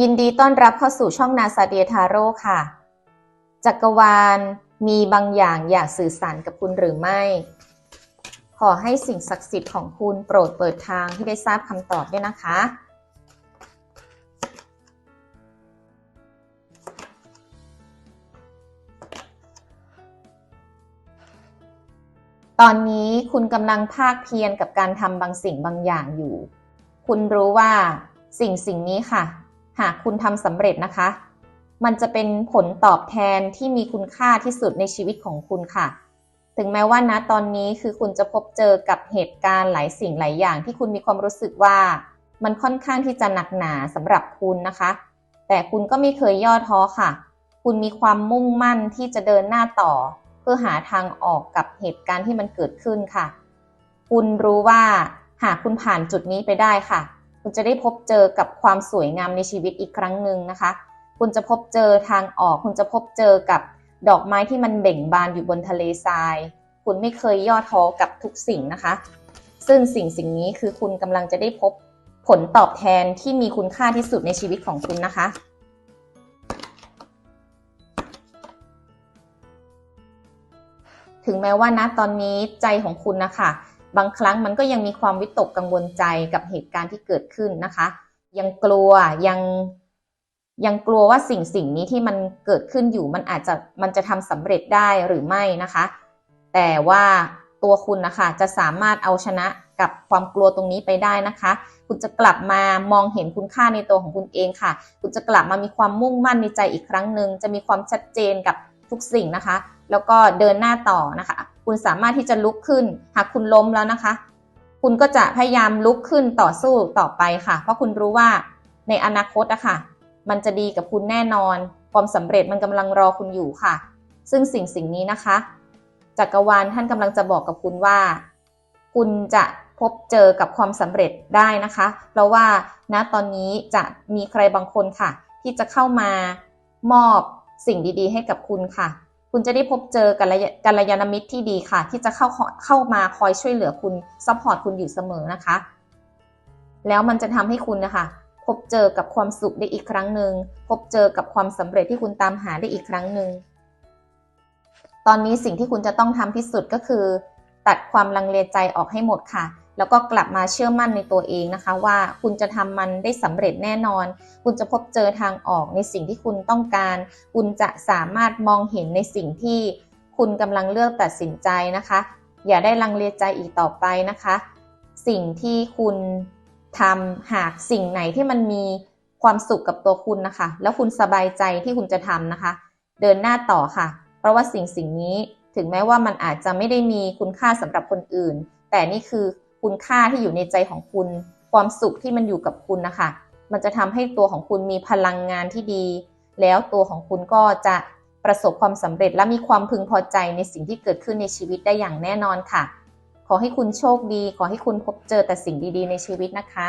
ยินดีต้อนรับเข้าสู่ช่องนาซาเดียทาโร่ค่ะ จักรวาลมีบางอย่างอยากสื่อสารกับคุณหรือไม่ ขอให้สิ่งศักดิ์สิทธิ์ของคุณโปรดเปิดทางที่ได้ทราบคำตอบด้วยนะคะ ตอนนี้คุณกำลังภาคเพียรกับการทำบางสิ่งบางอย่างอยู่ คุณรู้ว่าสิ่งสิ่งนี้ค่ะ หากคุณทำสำเร็จนะคะ มันจะเป็นผลตอบแทนที่มีคุณค่าที่สุดในชีวิตของคุณค่ะ ถึงแม้ว่านะตอนนี้คือคุณจะพบเจอกับเหตุการณ์หลายสิ่งหลายอย่าง ที่คุณมีความรู้สึกว่า มันค่อนข้างที่จะหนักหนาสำหรับคุณนะคะ แต่คุณก็ไม่เคยย่อท้อค่ะ คุณมีความมุ่งมั่นที่จะเดินหน้าต่อ เพื่อหาทางออกกับเหตุการณ์ที่มันเกิดขึ้นค่ะ คุณรู้ว่าหากคุณผ่านจุดนี้ไปได้ค่ะ คุณจะได้พบเจอกับความสวยงามในชีวิตอีกครั้งหนึ่งนะคะ คุณจะพบเจอทางออก คุณจะพบเจอกับดอกไม้ที่มันเบ่งบานอยู่บนทะเลทราย คุณไม่เคยย่อท้อกับทุกสิ่งนะคะ ซึ่งสิ่งสิ่งนี้คือคุณกำลังจะได้พบผลตอบแทนที่มีคุณค่าที่สุดในชีวิตของคุณนะคะ ถึงแม้ว่านะตอนนี้ใจของคุณนะคะ บางครั้งมันก็ยังมีความวิตกกังวลใจกับเหตุการณ์ที่เกิดขึ้นนะคะ ยังกลัวยังยังกลัวว่าสิ่งสิ่งนี้ที่มันเกิดขึ้นอยู่มันอาจจะมันจะทำสำเร็จได้หรือไม่นะคะ แต่ว่าตัวคุณนะคะจะสามารถเอาชนะกับความกลัวตรงนี้ไปได้นะคะ คุณจะกลับมามองเห็นคุณค่าในตัวของคุณเองค่ะ คุณจะกลับมามีความมุ่งมั่นในใจอีกครั้งหนึ่งจะมีความชัดเจนกับทุกสิ่งนะคะ แล้วก็เดินหน้าต่อนะคะ คุณสามารถที่จะลุกขึ้น หากคุณล้มแล้วนะคะ คุณก็จะพยายามลุกขึ้นต่อสู้ต่อไปค่ะ เพราะคุณรู้ว่าในอนาคตอะค่ะ มันจะดีกับคุณแน่นอน ความสำเร็จมันกำลังรอคุณอยู่ค่ะ ซึ่งสิ่งสิ่งนี้นะคะ จักรวาลท่านกำลังจะบอกกับคุณว่า คุณจะพบเจอกับความสำเร็จได้นะคะ เพราะว่าณตอนนี้จะมีใครบางคนค่ะ ที่จะเข้ามามอบสิ่งดีๆ ให้กับคุณค่ะ คุณจะได้พบเจอกัลยกัลยาณมิตรที่ดีค่ะ ที่จะเข้าเข้ามาคอยช่วยเหลือคุณซัพพอร์ตคุณอยู่เสมอนะคะ แล้วมันจะทำให้คุณนะคะพบเจอกับความสุขได้อีกครั้งหนึ่งพบเจอกับความสำเร็จที่คุณตามหาได้อีกครั้งหนึ่งตอนนี้สิ่งที่คุณจะต้องทำที่สุดก็คือ ตัดความลังเลใจออกให้หมดค่ะ แล้วก็กลับมาเชื่อมั่นในตัวเองนะคะ ว่าคุณจะทำมันได้สำเร็จแน่นอน คุณจะพบเจอทางออกในสิ่งที่คุณต้องการ คุณจะสามารถมองเห็นในสิ่งที่คุณกำลังเลือกตัดสินใจนะคะ อย่าได้ลังเลใจอีกต่อไปนะคะ สิ่งที่คุณทำหากสิ่งไหนที่มันมีความสุขกับตัวคุณนะคะ แล้วคุณสบายใจที่คุณจะทำนะคะ เดินหน้าต่อค่ะ เพราะว่าสิ่งสิ่งนี้ถึงแม้ว่ามันอาจจะไม่ได้มีคุณค่าสำหรับคนอื่น แต่นี่คือ คุณค่าที่อยู่ในใจของคุณ ความสุขที่มันอยู่กับคุณนะคะ มันจะทำให้ตัวของคุณมีพลังงานที่ดี แล้วตัวของคุณก็จะประสบความสำเร็จและมีความพึงพอใจในสิ่งที่เกิดขึ้นในชีวิตได้อย่างแน่นอนค่ะ ขอให้คุณโชคดี ขอให้คุณพบเจอแต่สิ่งดีๆ ในชีวิตนะคะ